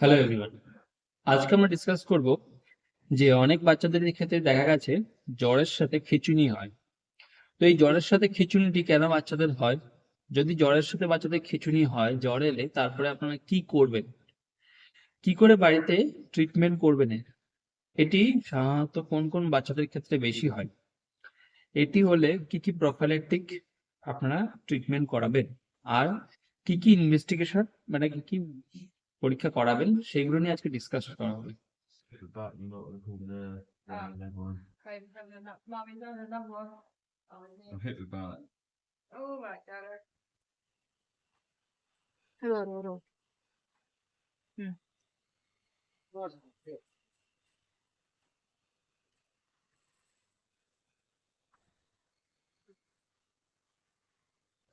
Hello everyone আজকে আমরা discuss করব যে অনেক বাচ্চাদের ক্ষেত্রে দেখা গেছে জ্বরের সাথে খিঁচুনি হয়। তো এই জ্বরের সাথে খিঁচুনিটি কেন বাচ্চাদের হয়? যদি জ্বরের সাথে বাচ্চাদের খিঁচুনি হয়, জ্বর এলে তারপরে আপনারা কি করবেন? কি করে বাড়িতে ট্রিটমেন্ট করবেন এটি সাধারণত কোন কোন বাচ্চাদের ক্ষেত্রে বেশি হয়? এটি হলে কি কি প্রফাইলেটিক আপনারা ট্রিটমেন্ট করাবেন? আর কি কি ইনভেস্টিগেশন মানে কি কি পরীক্ষা করাবেন সেগুলো নিয়ে আজকে ডিসকাস করা হবে।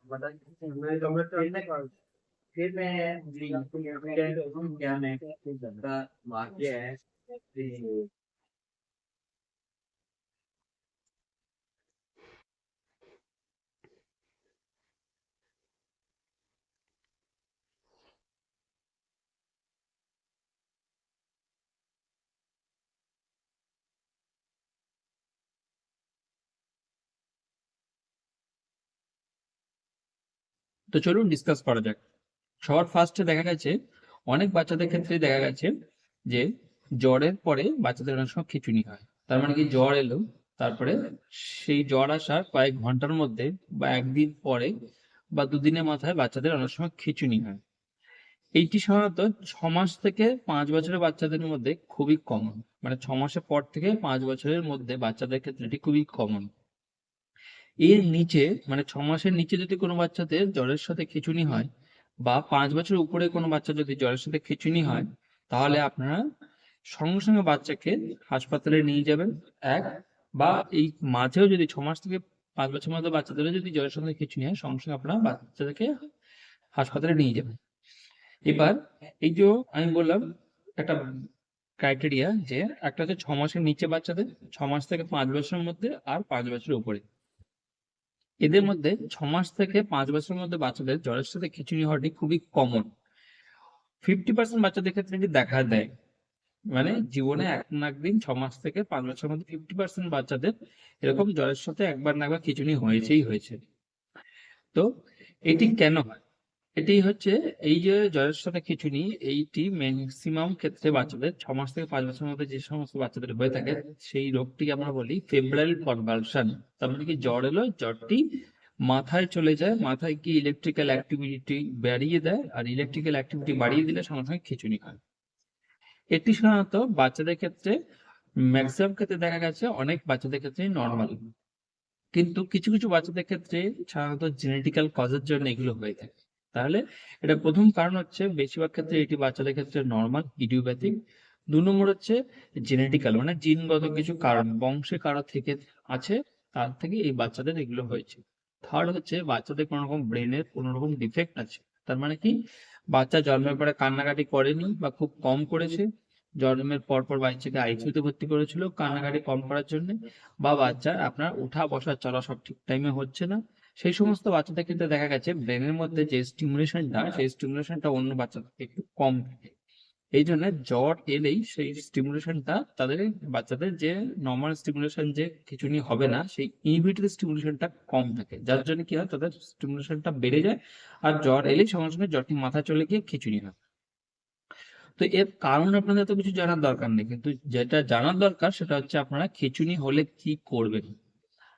But you know, फिर मैं क्या मैं का वाक्य है कि তো চলুন ডিসকাস করা যাক সবার ফার্স্টে দেখা গেছে, অনেক বাচ্চাদের ক্ষেত্রে দেখা গেছে যে জ্বরের পরে বাচ্চাদের অনেক সময় খিঁচুনি হয়। তার মানে কি জ্বর এলো, তারপরে সেই জ্বর আসার কয়েক ঘণ্টার মধ্যে বা একদিন পরে বা দুদিনের মাথায় বাচ্চাদের অনেক সময় খিঁচুনি হয়। এইটি সাধারণত ছ মাস থেকে পাঁচ বছরের বাচ্চাদের মধ্যে খুবই কমন মানে ছ মাসের পর থেকে পাঁচ বছরের মধ্যে বাচ্চাদের ক্ষেত্রে এটি খুবই কমন এর নিচে মানে ছ মাসের নিচে যদি কোনো বাচ্চাদের জ্বরের সাথে খিঁচুনি হয় বা পাঁচ বছর উপরে কোনো বাচ্চা যদি জ্বরের সাথে খিঁচুনি হয়, তাহলে আপনারা সঙ্গে সঙ্গে বাচ্চাকে হাসপাতালে নিয়ে যাবেন, এক, বা এই মাঝেও যদি ছ মাস থেকে পাঁচ বছর মধ্যে বাচ্চাদের যদি জ্বরের সাথে খিঁচুনি হয়, সঙ্গে সঙ্গে আপনারা বাচ্চাদেরকে হাসপাতালে নিয়ে যাবেন। এবার এই যে আমি বললাম, একটা ক্রাইটেরিয়া যে একটা হচ্ছে ছ মাসের নিচে বাচ্চাদের, ছ মাস থেকে পাঁচ বছরের মধ্যে আর পাঁচ বছরের উপরে। এদের মধ্যে ছ মাস থেকে পাঁচ বছরের মধ্যে বাচ্চাদের জ্বরের সাথে খিচুড়ি হওয়াটি খুবই কমন ফিফটি পার্সেন্ট বাচ্চাদের ক্ষেত্রে এটি দেখা দেয়। মানে জীবনে এক না একদিন ছ মাস থেকে পাঁচ বছরের মধ্যে ফিফটি পার্সেন্ট বাচ্চাদের এরকম জ্বরের সাথে একবার না একবার খিচুড়ি হয়েছেই হয়েছে। তো এটি কেন হয়? এটি হচ্ছে এই যে সাথে খিচুড়ি, এইটি ম্যাক্সিমাম ক্ষেত্রে বাচ্চাদের, ছ মাস থেকে পাঁচ বছরের মধ্যে যে সমস্ত বাচ্চাদের হয়ে থাকে, সেই রোগটি আমরা বলি ফেব্রাইল কনভালশন তার মানে কি জ্বর এলো, জ্বরটি মাথায় চলে যায়, মাথায় কি ইলেকট্রিক্যাল অ্যাক্টিভিটি বাড়িয়ে দেয় আর ইলেকট্রিক্যাল অ্যাক্টিভিটি বাড়িয়ে দিলে সঙ্গে সঙ্গে খিচুড়ি হয়। এটি সাধারণত বাচ্চাদের ক্ষেত্রে ম্যাক্সিমাম ক্ষেত্রে দেখা গেছে, অনেক বাচ্চাদের ক্ষেত্রে নর্মাল কিন্তু কিছু কিছু বাচ্চাদের ক্ষেত্রে সাধারণত জেনেটিক্যাল কজের জন্য এগুলো হয়ে থাকে। তাহলে এটা প্রথম কারণ হচ্ছে বেশিরভাগ ক্ষেত্রে এটি বাচ্চাদের ক্ষেত্রে নর্মাল ইডিওপ্যাথিক দু নম্বর হচ্ছে জেনেটিক্যাল মানে জিনগত কিছু কারণ বংশে কারও থেকে আছে, তার থেকে এই বাচ্চাদের এগুলো হয়েছে। থার্ড হচ্ছে বাচ্চাদের কোনো রকম ব্রেনের কোনো রকম ডিফেক্ট আছে। তার মানে কি? বাচ্চা জন্মের পরে কান্নাকাটি করেনি বা খুব কম করেছে। জন্মের পর পর বাচ্চাকে আইসিইউতে ভর্তি করেছিল কান্নাকাটি কম করার জন্য। বা বাচ্চার আপনার উঠা বসা চলা সব ঠিক টাইমে হচ্ছে না। সেই সমস্ত বাচ্চাদের ক্ষেত্রে দেখা গেছে ব্রেনের মধ্যে যে স্টিমুলেশনটা সেই স্টিমুলেশনটা অন্য বাচ্চাদের একটু কম থাকে। এই জন্য জ্বর এলেই সেই স্টিমুলেশনটা তাদের বাচ্চাদের যে নর্মাল স্টিমুলেশন যে খিচুনি হবে না সেই ইনহিবিটরি স্টিমুলেশনটা কম থাকে। যার জন্য কি হয় তাদের স্টিমুলেশনটা বেড়ে যায় আর জ্বর এলেই সঙ্গে সঙ্গে জ্বরটি মাথা চলে গিয়ে খিচুনি হয়। তো এর কারণ আপনাদের তো কিছু জানার দরকার নেই কিন্তু যেটা জানার দরকার সেটা হচ্ছে আপনারা খিচুনি হলে কি করবেন?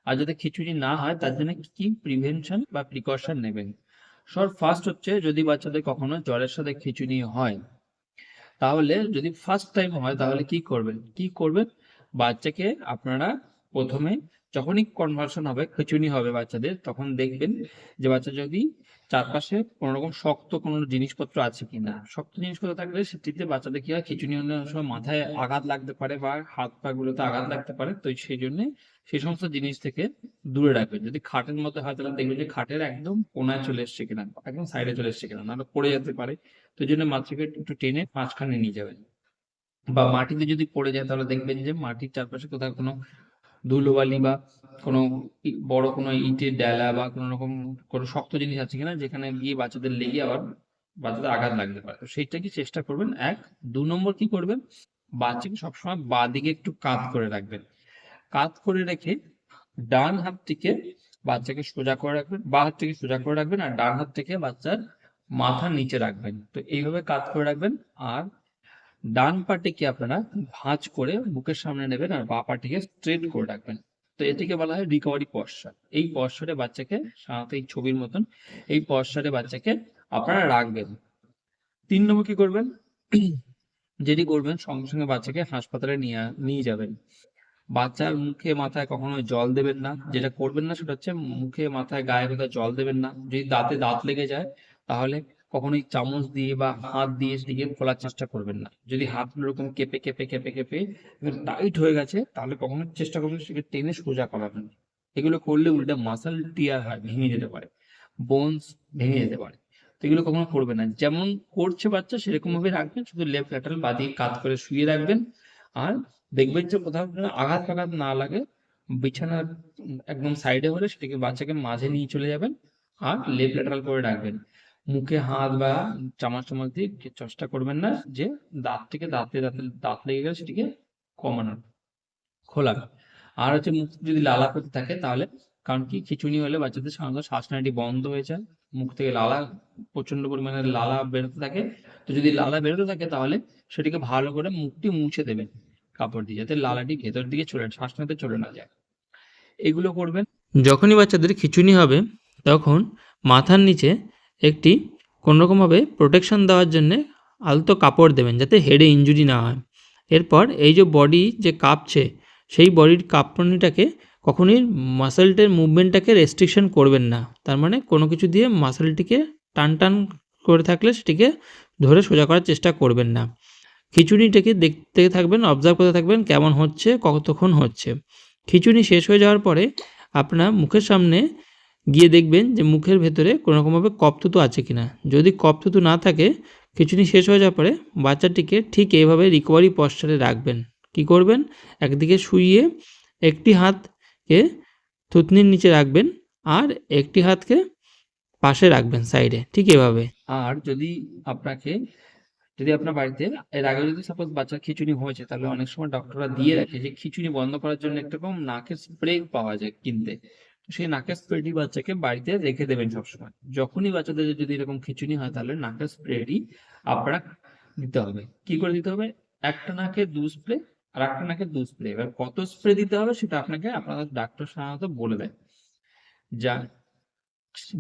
আর যাতে খিচুড়ি না হয়, তার জন্য কি প্রিভেনশন বা প্রিকশন নেবেন? সর ফার্স্ট হচ্ছে যদি বাচ্চাদের কখনো জ্বরের সাথে খিচুড়ি হয়, তাহলে যদি ফার্স্ট টাইম হয়, তাহলে কি করবেন? কি করবেন? বাচ্চাকে আপনারা প্রথমে যখনই কনভার্সন হবে খিচুনি হবে বাচ্চাদের, তখন দেখবেন যে বাচ্চা যদি চারপাশে কোনো রকম শক্ত কোনো জিনিসপত্র আছে কিনা, শক্ত জিনিসপত্র থাকলে সেটিতে বাচ্চাদের কি হয় খিচুনি অনেক সময় মাথায় আঘাত লাগতে পারে বা হাত পা গুলোতে আঘাত লাগতে পারে, তো সেই জন্য সেই সমস্ত জিনিস থেকে দূরে রাখবেন। যদি খাটের মতো হয়, তাহলে দেখবেন যে খাটের একদম কোনায় চলে এসছে কিনা, একদম সাইডে চলে এসছে কিনা, নাহলে পড়ে যেতে পারে। তো জন্য বাচ্চাকে একটু টেনে মাঝখানে নিয়ে যাবেন। বা মাটিতে যদি পড়ে যায়, তাহলে দেখবেন যে মাটির চারপাশে কোথাও কোনো ধুলোবালি বা কোনো বড় কোনো ইটের ডালা বা কোনো রকম কোনো শক্ত জিনিস আছে কিনা যেখানে গিয়ে বাচ্চাদের লেগে আবার বাচ্চাদের আঘাত লাগতে পারে। তো সেইটা কি চেষ্টা করবেন? এক, দু নম্বর কি করবেন? বাচ্চাকে সবসময় বাঁ দিকে একটু কাত করে রাখবেন। কাত করে রেখে ডান হাতটিকে বাচ্চাকে সোজা করে রাখবেন, বাঁ হাতটিকে সোজা করে রাখবেন আর ডান হাত থেকে বাচ্চার মাথা নিচে রাখবেন। তো এইভাবে কাত করে রাখবেন। আর ডান পাটিকে আপনারা ভাঁজ করে বুকের সামনে নেবেন আর বা পাটিকে স্ট্রেট করে রাখবেন। তো এটিকে বলা হয় রিকভারি পশ্চার এই পশ্চারে বাচ্চাকে সাধারণত এই ছবির মতন এই পশ্চারে বাচ্চাকে আপনারা রাখবেন। তিন নম্বর কি করবেন? যেটি করবেন, সঙ্গে সঙ্গে বাচ্চাকে হাসপাতালে নিয়ে নিয়ে যাবেন। বাচ্চার মুখে মাথায় কখনো জল দেবেন না। যেটা করবেন না সেটা হচ্ছে মুখে মাথায় গায়ে কোথাও জল দেবেন না। যদি দাঁতে দাঁত লেগে যায়, তাহলে কখনোই চামচ দিয়ে বা হাত দিয়ে সেটিকে খোলার চেষ্টা করবেন না। যদি হাত এরকম কেঁপে কেঁপে কেঁপে কেঁপে টাইট হয়ে গেছে, তাহলে কখনো চেষ্টা করবেন সেটাকে টেনে সোজা করাবেন এগুলো করলে উল্টে মাসাল টিয়ার হয়, ভেঙে যেতে পারে। বোনস ভেঙে যেতে পারে। তো এগুলো কখনো করবে না। যেমন করছে বাচ্চা সেরকম ভাবে রাখবেন, শুধু লেফট ল্যাটারাল বাদিকে কাত করে শুয়ে রাখবেন। আর দেখবেন যে কোথাও আঘাত ফাঘাত না লাগে বিছানার একদম সাইডে হলে সেটাকে বাচ্চাকে মাঝে নিয়ে চলে যাবেন আর লেফট ল্যাটারাল করে রাখবেন। মুখে হাত বা চামচ চামচ দিয়ে চেষ্টা করবেন না যে দাঁত থেকে দাঁতে দাঁতে, দাঁত লেগে গেলে সেটিকে কমানোর। খোলা আর হচ্ছে মুখ যদি লালা করতে থাকে তাহলে, কারণ কি খিচুনি হলে বাচ্চাদের সাধারণত শ্বাসনালী বন্ধ হয়ে যায়, মুখ থেকে লালা প্রচণ্ড পরিমাণে লালা বেরোতে থাকে। তো যদি লালা বেরোতে থাকে তাহলে সেটিকে ভালো করে মুখটি মুছে দেবেন কাপড় দিয়ে, যাতে লালাটি ভেতর দিকে চলে শ্বাসনালীতে চলে না যায়। এগুলো করবেন। যখনই বাচ্চাদের খিচুনি হবে, তখন মাথার নিচে একটি কোনোরকমভাবে প্রোটেকশন দেওয়ার জন্যে আলতো কাপড় দেবেন যাতে হেডে ইনজুরি না হয়। এরপর এই যে বডি যে কাঁপছে, সেই বডির কাঁপনিটাকে কখনোই মাসেলটের মুভমেন্টটাকে রেস্ট্রিকশন করবেন না। তার মানে কোনো কিছু দিয়ে মাসেলটিকে টান টান করে থাকলে সেটিকে ধরে সোজা করার চেষ্টা করবেন না। খিচুড়িটাকে দেখতে থাকবেন অবজার্ভ করতে থাকবেন কেমন হচ্ছে, কতক্ষণ হচ্ছে। খিচুড়ি শেষ হয়ে যাওয়ার পরে আপনার মুখের সামনে গিয়ে দেখবেন যে মুখের ভেতরে কোনো রকমভাবে কপথুতু আছে কিনা। যদি কপথুতু না থাকে খিচুনি শেষ হয়ে যাওয়ার পরে বাচ্চাটিকে ঠিক এইভাবে রিকভারি পশ্চারে রাখবেন। কি করবেন? একদিকে শুইয়ে একটি হাতকে থুতনির নিচে রাখবেন আর একটি হাতকে পাশে রাখবেন সাইডে ঠিক এভাবে। আর যদি আপনাকে, যদি আপনার বাড়িতে, এর আগে যদি সাপোজ বাচ্চার খিচুনি হয়েছে, তাহলে অনেক সময় ডক্টররা দিয়ে রাখে যে খিচুনি বন্ধ করার জন্য একটা রকম নাকের স্প্রে পাওয়া যায় কিনতে। সেই নাকের স্প্রেটি বাচ্চাকে বাড়িতে রেখে দেবেন সবসময়। যখনই বাচ্চাদের যদি এরকম খিচুনি হয়, তাহলে নাকের স্প্রেটি আপনারা দিতে হবে। কি করে দিতে হবে? একটা নাকে দু স্প্রে আর একটা নাকে দু স্প্রে এবার কত স্প্রে দিতে হবে সেটা আপনাকে আপনাদের ডাক্তার সাধারণত বলে দেয়। যা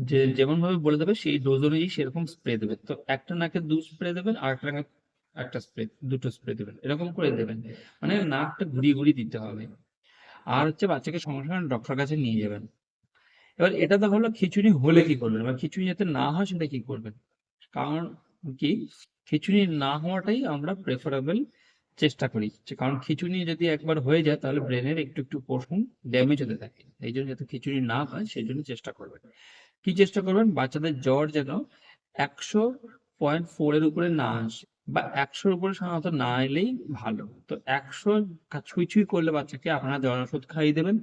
যে যেমন ভাবে বলে দেবে, সেই ডোজ অনুযায়ী সেরকম স্প্রে দেবে তো একটা নাকে দু স্প্রে দেবেন আর একটা নাকে একটা স্প্রে দুটো স্প্রে দেবেন। এরকম করে দেবেন। মানে নাকটা ঘুরিয়ে ঘুরিয়ে দিতে হবে। আর হচ্ছে বাচ্চাকে সঙ্গে সঙ্গে ডক্টর কাছে নিয়ে যাবেন। এবার এটা তো হলো খিচুড়ি হলে কি করবেন? এবার খিচুড়ি যাতে না হয় সেটা কি করবেন? কারণ কি? খিচুড়ি না হওয়াটাই আমরা প্রেফারেবল চেষ্টা করি। কারণ খিচুড়ি যদি একবার হয়ে যায় তাহলে ব্রেনের একটু একটু পোর্শন ড্যামেজ হতে থাকে। এই জন্য যাতে খিচুড়ি না হয় সেই জন্য চেষ্টা করবেন। কি চেষ্টা করবেন? বাচ্চাদের জ্বর যেন একশো পয়েন্ট ফোর এর উপরে না আসে। বা একশোর উপরে সাধারণত না এলেই ভালো। তো একশো ছুঁই ছুঁই করলে বাচ্চাকে আপনারা জ্বর ওষুধ খাইয়ে দেবেন।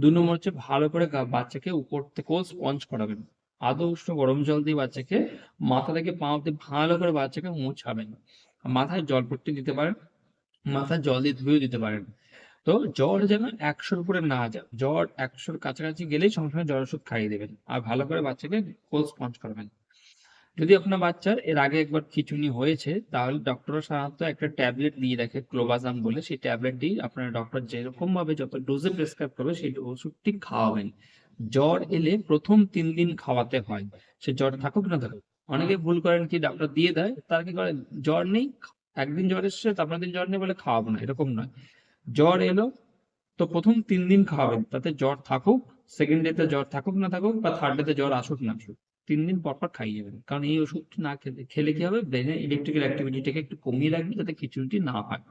দু নম্বর হচ্ছে ভালো করে বাচ্চাকে উপর থেকেও স্পঞ্জ করাবেন। আদৌ উষ্ণ গরম জল দিয়ে বাচ্চাকে মাথা থেকে পা অব্দি ভালো করে বাচ্চাকে মুছাবেন। মাথায় জল পট্টি দিতে পারেন, মাথায় জল দিয়ে ধুয়েও দিতে পারেন। তো জ্বর যেন একশোর উপরে না যায়, জ্বর একশোর কাছাকাছি গেলেই সঙ্গে সঙ্গে জ্বর ওষুধ খাইয়ে দেবেন। আর ভালো করে বাচ্চাকে কোল্ড স্পঞ্জ করবেন। যদি আপনার বাচ্চার এর আগে একবার খিচুনি হয়েছে, তাহলে ডক্টররা সাধারণত একটা ট্যাবলেট দিয়ে রাখে ক্লোবাজাম বলে, সেই ট্যাবলেটটি আপনার ডক্টর যেরকম ভাবে যত ডোজে প্রেসক্রাইব করবে, সেই ওষুধটি খাওয়াবেন। জ্বর এলে প্রথম তিন দিন খাওয়াতে হয়। সে জ্বর থাকুক না থাকুক। অনেকে ভুল করেন কি ডাক্তার দিয়ে দেয়, তারা কি করে জ্বর নেই, একদিন জ্বর এসছে তারপর দিন জ্বর নেই, বলে খাওয়াবো না, এরকম নয়। জ্বর এলো, তো প্রথম তিন দিন খাওয়াবেন, তাতে জ্বর থাকুক সেকেন্ড ডেতে জ্বর থাকুক না থাকুক, বা থার্ড ডেতে জ্বর আসুক না আসুক। তিন দিন পর পর খাইয়ে যাবেন কারণ এই ওষুধটি না খেলে খেলে কি হবে? ব্রেনের ইলেকট্রিক্যাল অ্যাক্টিভিটিটাকে একটু কমিয়ে রাখবে যাতে খিচুড়িটি না হয়।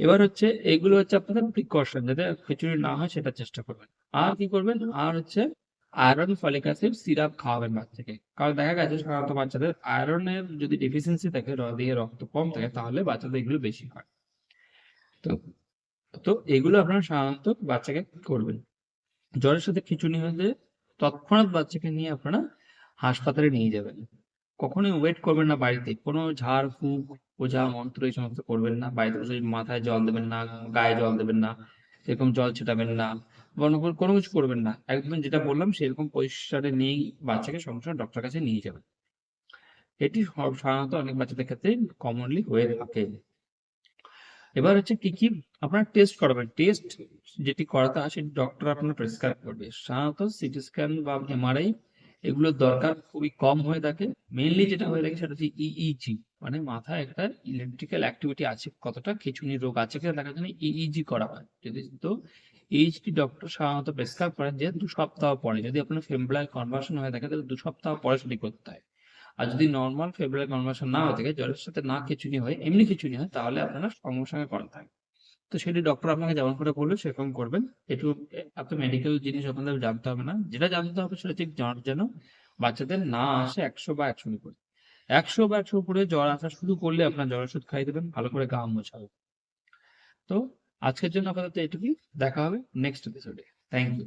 এবার হচ্ছে এগুলো হচ্ছে আপনাদের প্রিকশন যাতে খিচুড়ি না হয় সেটা চেষ্টা করবেন। আর কি করবেন? আর হচ্ছে আয়রন ফলিক অ্যাসিড সিরাপ খাওয়াবেন বাচ্চাকে কারণ দেখা গেছে সাধারণত বাচ্চাদের আয়রনের যদি ডেফিসিয়েন্সি থাকে দিয়ে রক্ত কম থাকে, তাহলে বাচ্চাদের এগুলো বেশি হয়। তো তো এগুলো আপনারা সাধারণত বাচ্চাকে করবেন। জ্বরের সাথে খিচুড়ি হলে তৎক্ষণাৎ বাচ্চাকে নিয়ে আপনারা হাসপাতালে নিয়ে যাবেন। কখনোই ওয়েট করবেন না বাড়িতে। কোনো ঝাড়, ফুঁক, ওঝা, মন্ত্র এই সমস্ত করবেন না। বাড়িতে বসে মাথায় জল দেবেন না, গায়ে জল দেবেন না এরকম জল ছেটাবেন না কোনো- কিছু করবেন না। একদম যেটা বললাম সেরকম পরিষ্কারে নিয়েই বাচ্চাকে সঙ্গে সঙ্গে ডক্টর কাছে নিয়ে যাবেন। এটি সাধারণত অনেক বাচ্চাদের ক্ষেত্রে কমনলি হয়ে থাকে। এবার হচ্ছে কি কি আপনার টেস্ট করাবেন। টেস্ট যেটি করাতে সেটি ডক্টর আপনার প্রেসক্রাইব করবে। সাধারণত সিটি স্ক্যান বা এমআরআই এগুলোর দরকার খুবই কম হয়ে থাকে। মেইনলি যেটা হয়ে থাকে, সেটা হচ্ছে ইইজি মানে মাথায় একটা ইলেকট্রিক্যাল অ্যাক্টিভিটি আছে, কতটা খিচুনি রোগ আছে কিনা দেখার জন্য ইইজি করা হয়। যদি তো এইচডি ডক্টর সাধারণত প্রেসক্রাইব করেন যে দু সপ্তাহ পরে। যদি আপনার ফেব্রুয়ারি কনভার্সন হয়ে থাকে তাহলে দু সপ্তাহ পরে সেটি করতে হয়। আর যদি নর্মাল ফেব্রুয়ারি কনভার্সন না হয়ে থাকে জ্বরের সাথে না খিচুনি হয়, এমনি খিচুনি হয়, তাহলে আপনারা সঙ্গে সঙ্গে করা থাকে তো সেটি ডক্টর আপনাকে যেমন করে বলবে, সেরকম করবেন। একটু এত মেডিকেল জিনিস আপনাদের জানতে হবে না। যেটা জানতে হবে সেটা ঠিক জ্বর যেন বাচ্চাদের না আসে একশো বা একশো উপরে। একশো বা একশো উপরে জ্বর আসা শুরু করলে আপনার জ্বর ওষুধ খাই দেবেন, ভালো করে গা মোছাবে তো আজকের জন্য আপাতত এটুকুই। দেখা হবে নেক্সট এপিসোডে থ্যাংক ইউ